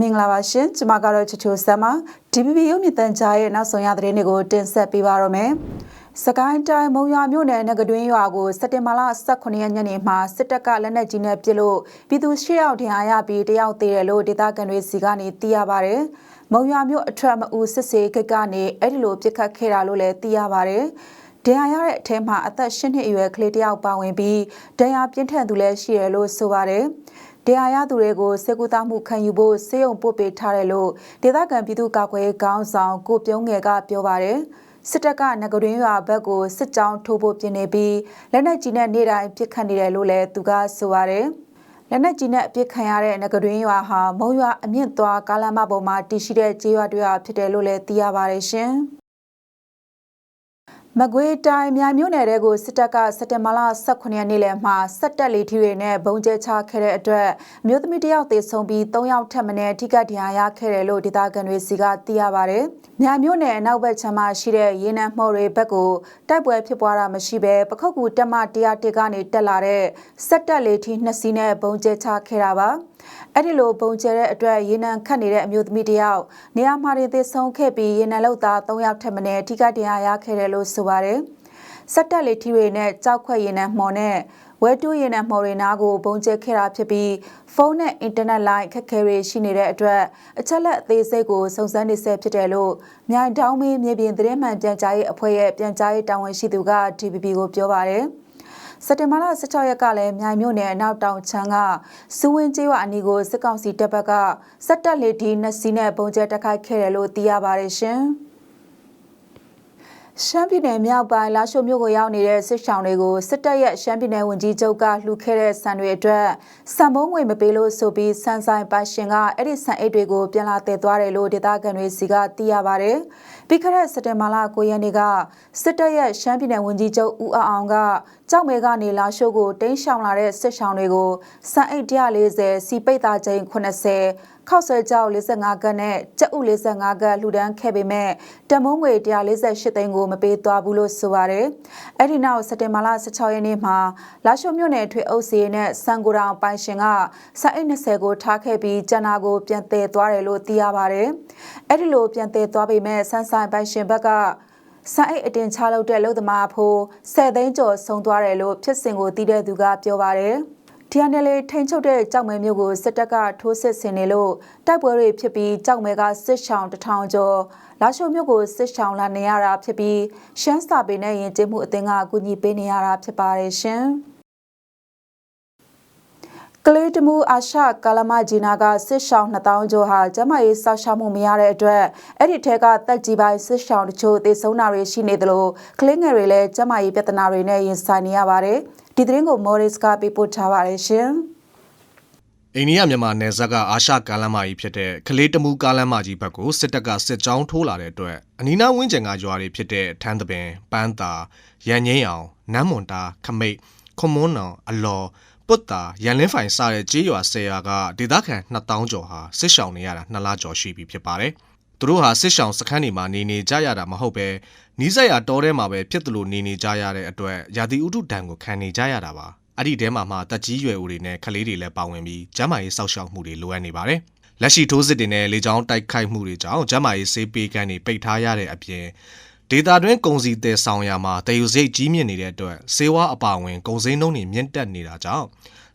မင်္ဂလာပါရှင်ကျွန်မကတော့ချချိုဆမ်ပါ DPP ရုပ်မြင့်တန်ကြားရဲ့နောက်ဆုံးရသတင်းတွေကိုတင်ဆက်ပေးပါရမယ်စကိုင်းတိုင်းမုံရွာမြို့နယ်ငကတွင်းရွာကိုစက်တင်ဘာလ18ရက်ညနေမှာစစ်တပ်ကလက်နက်ကြီးနဲ့ပစ်လို့ပြည်သူ၈ယောက်ထင်အားရပြီးတယောက်သေးတယ်လို့ဒေသခံတွေစီကနေသိရပါတယ်မုံရွာမြို့အထက်မအူစစ်စေကိတ်ကနေအဲ့ဒီလိုပြစ်ခတ်ခဲ့တာလို့လည်းသိရပါတယ်ဒဏ်ရာရတဲ့အထက်မှာအသက်၈နှစ်အရွယ်ကလေးတစ်ယောက်ပါဝင်ပြီးဒဏ်ရာပြင်းထန်သူလည်းရှိတယ်လို့ဆိုပါတယ်။ တရားရသူတွေကိုစေကူတာမှုခံယူဖို့စေယုံပို့ပေးထားတယ်လို့ဒေသခံပြည်သူ့ကာကွယ်ရေးခေါင်းဆောင်ကိုပြုံးငယ်ကပြောပါတယ်။စစ်တပ်ကငကရင်းရွာဘက်ကိုစစ်ကြောင်းထိုးဖို့ပြင်နေပြီးလက်နက်ကြီးနဲ့နေတိုင်းပစ်ခတ်နေတယ်လို့လည်းသူကဆိုပါတယ်။လက်နက်ကြီးနဲ့အပစ်ခံရတဲ့ငကရင်းရွာဟာမုံရွာအမြင့်သွားကားလမ်းမပေါ်မှာတည်ရှိတဲ့ကျေးရွာတွေဖြစ်တယ်လို့လည်းသိရပါတယ်ရှင်။ မကွေးတိုင်းမြိုင်မြို့နယ်တဲကိုစစ်တပ်ကစက်တင်ဘာလ18ရက်နေ့လယ်မှာစက်တက်လေးထီတွေနဲ့ဘုံကျဲချခဲ့တဲ့အတွက်မြို့သမီးတယောက်သေဆုံးပြီး3ယောက်ထပ်မံထိကဒဏ်ရာရခဲ့တယ်လို့ဒေသခံတွေစီကသိရပါဗျ။မြိုင်မြို့နယ်အနောက်ဘက်ခြမ်းမှာရှိတဲ့ရေနံမှော်တွေဘက်ကိုတိုက်ပွဲဖြစ်ပွားတာမရှိဘဲပခုတ်ကူတက်မ101ကနေတက်လာတဲ့စက်တက်လေးထီနှစ်စီးနဲ့ဘုံကျဲချခဲ့တာပါ။ အဲ့ဒီလိုပုံကျဲတဲ့အတွက်ရေနံခတ်နေတဲ့အမျိုးသမီးတယောက်နေရာမှာတင်သေဆုံးခဲ့ပြီးရေနံလောက်သား3ယောက်ထက်မနည်းအထူးတရားရခဲ့တယ်လို့ဆိုပါတယ်။စက်တက်လေးထီတွေနဲ့ကြောက်ခွက်ရေနံမှော်နဲ့ဝဲတူးရေနံမှော်တွေနားကိုပုံကျဲခဲ့တာဖြစ်ပြီးဖုန်းနဲ့အင်တာနက်လိုင်းခက်ခဲတွေရှိနေတဲ့အတွက်အချက်လက်အသေးစိတ်ကိုစုံစမ်းနေဆဲဖြစ်တယ်လို့မြိုင်တောင်းမင်းမြေပြင်သတင်းမှန်ပြန်ကြားရေးအဖွဲ့ရဲ့ပြန်ကြားရေးတာဝန်ရှိသူက TPP ကိုပြောပါတယ်။ စက်တင်ဘာလ16ရက်ကလည်းမြိုင်မြို့နယ်အနောက်တောင်ချမ်းကစူးဝင်းကျေးရွာအနီးကိုစစ်ကောင်စီတပ်ဘက်ကစက်တက်လေးဒီနှစ်စီးနဲ့ပုံကျဲတက်ခိုက်ခဲ့တယ်လို့သိရပါတယ်ရှင်။ရှမ်းပြည်နယ်မြောက်ပိုင်းလာရှိုမြို့ကိုရောက်နေတဲ့စစ်ဆောင်တွေကိုစစ်တပ်ရဲ့ရှမ်းပြည်နယ်ဝန်ကြီးချုပ်ကလှူခဲ့တဲ့ဆန်တွေအတွက်စံပုံးငွေမပေးလို့ဆိုပြီးစံဆိုင်ပိုင်ရှင်ကအဲ့ဒီဆန်အိတ်တွေကိုပြန်လာတည်သွားတယ်လို့ဒေသခံတွေစီကသိရပါဗျ။ပြီးခဲ့တဲ့စက်တင်ဘာလ9ရက်နေ့ကစစ်တပ်ရဲ့ရှမ်းပြည်နယ်ဝန်ကြီးချုပ်ဦးအောင်က ကြောက်မဲကနေလာရှိုကိုတင်းရှောင်လာတဲ့စစ်ဆောင်တွေကိုစံအိတ်140စီပိတ်သားချိန်80ခောက်ဆွဲကြောက်45ကတ်နဲ့ကြက်ဥ45ကတ်လှူဒန်းခဲ့ပေမဲ့တမုံငွေ148သိန်းကိုမပေးသွားဘူးလို့ဆိုပါတယ်။အဲ့ဒီနောက်စက်တင်ဘာလ16ရက်နေ့မှာလာရှိုမြို့နယ်ထွေအုပ်စီနဲ့စံကိုတောင်ပိုင်ရှင်ကစာအိတ်20ကိုထားခဲ့ပြီးကျန်နာကိုပြန်တည်သွားတယ်လို့သိရပါတယ်။အဲ့ဒီလိုပြန်တည်သွားပေမဲ့ဆန်းဆိုင်ပိုင်ရှင်ဘက်က စာအိတ်အတင်ချလုပ်တဲ့လုံသမားဖို့10သိန်းကျော်ဆုံးသွားတယ်လို့ဖြစ်စဉ်ကိုသိတဲ့သူကပြောပါတယ်။ TNL ထိန်ချုပ်တဲ့ကြောက်မဲမျိုးကိုစစ်တပ်ကထိုးစစ်ဆင်နေလို့တိုက်ပွဲတွေဖြစ်ပြီးကြောက်မဲကစစ်ဆောင်တထောင်ကျော်လာရှိုမျိုးကိုစစ်ဆောင်လာနေရတာဖြစ်ပြီးရှမ်းစာပေနဲ့ယဉ်ကျေးမှုအသင်းကအကူအညီပေးနေရတာဖြစ်ပါတယ်ရှင် ကလေးတမှုအာရှကာလမဂျီနာကစစ်ဆောင်2000ကျော်ဟာကျမရေးစောက်ရှောက်မှုမရတဲ့အတွက်အဲ့ဒီထဲကတက်ကြီးပိုင်းစစ်ဆောင်တချို့သေဆုံးတာတွေရှိနေသလိုကလေးငယ်တွေလည်းကျမရေးပြဿနာတွေနဲ့ရင်ဆိုင်နေရပါတယ်။ဒီသတင်းကို Morris ကပေးပို့ထားပါတယ်ရှင်အိန္ဒိယမြန်မာနယ်စပ်ကအာရှကားလမ်းမကြီးဖြစ်တဲ့ကလေးတမူကားလမ်းမကြီးဘက်ကိုစစ်တပ်ကစစ်ကြောင်းထိုးလာတဲ့အတွက်အနီးနားဝန်းကျင်ကရွာတွေဖြစ်တဲ့ထန်းသပင်ပန်းသာရန်ငင်းအောင်နမ်းမွန်တာခမိတ်ခွန်မွန်းနောင်အလော် ပုတ်တာရန်လင်းဖိုင်စတဲ့ကြေးရွာဆယ်ရွာကဒေသခံ2000ကျော်ဟာစစ်ရှောင်နေရတာ2လကျော်ရှိပြီဖြစ်ပါတယ်။သူတို့ဟာစစ်ရှောင်စခန်းတွေမှာနေနေကြရတာမဟုတ်ပဲနီးစပ်ရာတောထဲမှာပဲဖြစ်သလိုနေနေကြရတဲ့အတွက်ရာသီဥတုဒဏ်ကိုခံနေကြရတာပါအဲ့ဒီထဲမှာမှတက်ကြီးရွယ်ဦးတွေနဲ့ကလေးတွေလည်းပါဝင်ပြီးကျန်းမာရေးစောင့်ရှောက်မှုတွေလိုအပ်နေပါတယ်လက်ရှိထိုးစစ်တွေနဲ့လေကြောင်းတိုက်ခိုက်မှုတွေကြောင့်ကျန်းမာရေးဆေးပေးကမ်းတွေပိတ်ထားရတဲ့အပြင် ဒေတာတွင်းကုန်စည်တည်ဆောင်ရာမှာတယူစိတ်ကြီးမြင့်နေတဲ့အတွက်စေဝါအပါဝင်ကုန်စည်နှုန်းတွေမြင့်တက်နေတာကြောင့်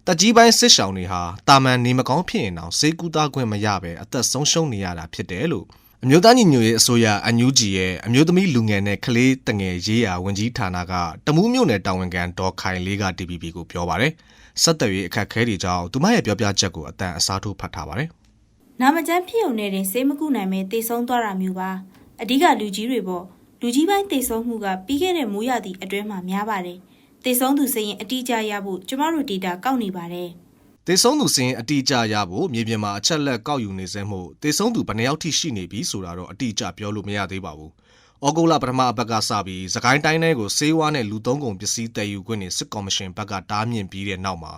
တက်ကြီးပိုင်းစစ်ရှောင်တွေဟာတာမန်နေမကောင်းဖြစ်ရင်တောင်စေကူတာခွင့်မရဘဲအသက်ဆုံးရှုံးနေရတာဖြစ်တယ်လို့အမျိုးသားညီညွတ်ရေးအစိုးရအန်ယူဂျီရဲ့အမျိုးသမီးလူငယ်နဲ့ကလေးတငယ်ရေးရာဝန်ကြီးဌာနကတမူးမြို့နယ်တာဝန်ခံဒေါ်ခိုင်လေးက DPP ကိုပြောပါတယ်။ဆက်သွယ်ရေးအခက်အခဲတွေကြောင့်သူမရဲ့ပြောပြချက်ကိုအတန်အစားထိုးဖတ်ထားပါတယ်။နာမကျန်းဖြစ်ုံနဲ့တင်စေးမကုနိုင်မဲ့တေဆုံးသွားတာမျိုးပါ။အဓိကလူကြီးတွေပေါ့ လူကြီးပိုင်းတေဆုံးမှုကပြီးခဲ့တဲ့မိုးရသည့်အတွင်းမှာများပါတယ်။တေဆုံးသူစရင်အတိအကျရဖို့ကျမတို့ဒေတာကောက်နေပါတယ်။တေဆုံးသူစင်းအတိအကျရဖို့မြေပြင်မှာအချက်လက်ကောက်ယူနေစဲမှုတေဆုံးသူဘယ်နှယောက်ထိရှိနေပြီဆိုတာတော့အတိအကျပြောလို့မရသေးပါဘူး။ဩဂုတ်လပထမအပတ်ကစပြီးသခိုင်းတိုင်းထဲကိုစေးဝါးနဲ့လူသုံးကုန်ပစ္စည်းတည်ယူခွင့်နဲ့စစ်ကော်မရှင်ဘက်ကတားမြစ်ပြီးတဲ့နောက်မှာ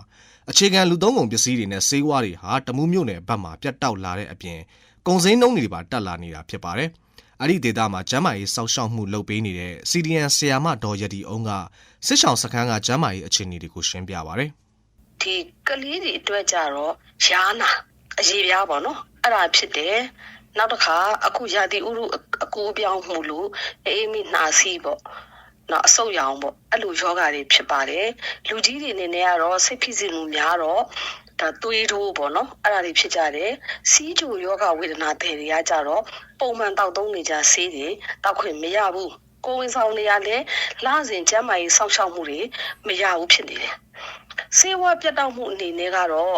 အခြေခံလူသုံးကုန်ပစ္စည်းတွေနဲ့စေးဝါးတွေဟာတမှုမြို့နယ်ဘက်မှာပြတ်တောက်လာတဲ့အပြင်ကုန်စည်နှုန်းတွေပါတက်လာနေတာဖြစ်ပါတယ်။ အဲ့ဒီဒေသမှာကျမ်းမာရေးစောက်ရှောက်မှုလုပ်ပေးနေတဲ့ CDN ဆီယာမဒေါ်ရတီအောင်ကစစ်ဆောင်စခန်းကကျမ်းမာရေးအခြေအနေတွေကိုရှင်းပြပါဗျ။ဒီကလေးတွေအတွက်ကြတော့ရားနာအရေးပြားပေါ့နော်အဲ့ဒါဖြစ်တယ်နောက်တစ်ခါအခုရာသီဥတုအကူအပြောင်းမှုလို့အေးမိနှာစီးပေါ့နော်အဆုတ်ရောင်ပေါ့အဲ့လိုယောဂါတွေဖြစ်ပါတယ်လူကြီးတွေအနေနဲ့ကတော့စိတ်ဖိစီးမှုများတော့ ဒါသွေးတိုးပေါ့နော်အဲ့ဒါတွေဖြစ်ကြတယ်စီးကျူယောဂဝေဒနာတွေတွေကကြတော့ပုံမှန်တောက်သုံးနေကြဆေးတွေတောက်ခွင့်မရဘူးကိုယ်ဝင်ဆောင်နေရလဲလာစဉ်ကျမ်းမာရေးစောင့်ရှောက်မှုတွေမရဘူးဖြစ်နေတယ်ဆေးဝါးပြတ်တောက်မှုအနေနဲ့ကတော့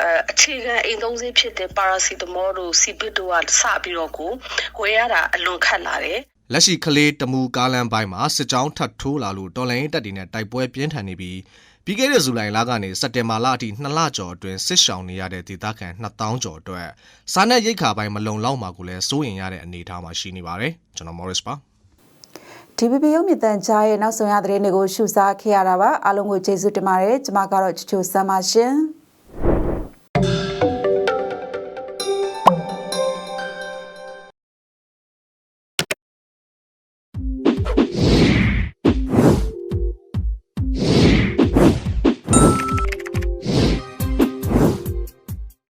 အဲအခြေခံအိမ်သုံးဆေးဖြစ်တဲ့ပါရာစီတမောတို့စီပစ်တို့ကစပြီးတော့ကိုဝယ်ရတာအလွန်ခက်လာတယ် လက်ရှိကလေးတမူကားလမ်းပိုင်းမှာစစ်ကြောင်းထပ်ထိုးလာလို့တော်လိုင်းတပ်တွေနဲ့တိုက်ပွဲပြင်းထန်နေပြီးပြီးခဲ့တဲ့ဇူလိုင်လကနေစက်တင်ဘာလအထိ2လကျော်အတွင်းစစ်ရှောင်နေရတဲ့ဒေသခံ2000ကျော်အတွက်စားနပ်ရိက္ခာပိုင်းမလုံလောက်မှာကိုလည်းစိုးရင်ရတဲ့အနေအထားမှာရှိနေပါတယ်ကျွန်တော် Morris ပါ DBB ရုပ်မြင်သံကြားရဲ့နောက်ဆုံးရသတင်းတွေကိုရှုစားခဲ့ရတာပါအားလုံးကိုကျေးဇူးတင်ပါတယ်ကျွန်မကတော့ချူချူဆမ်းပါရှင်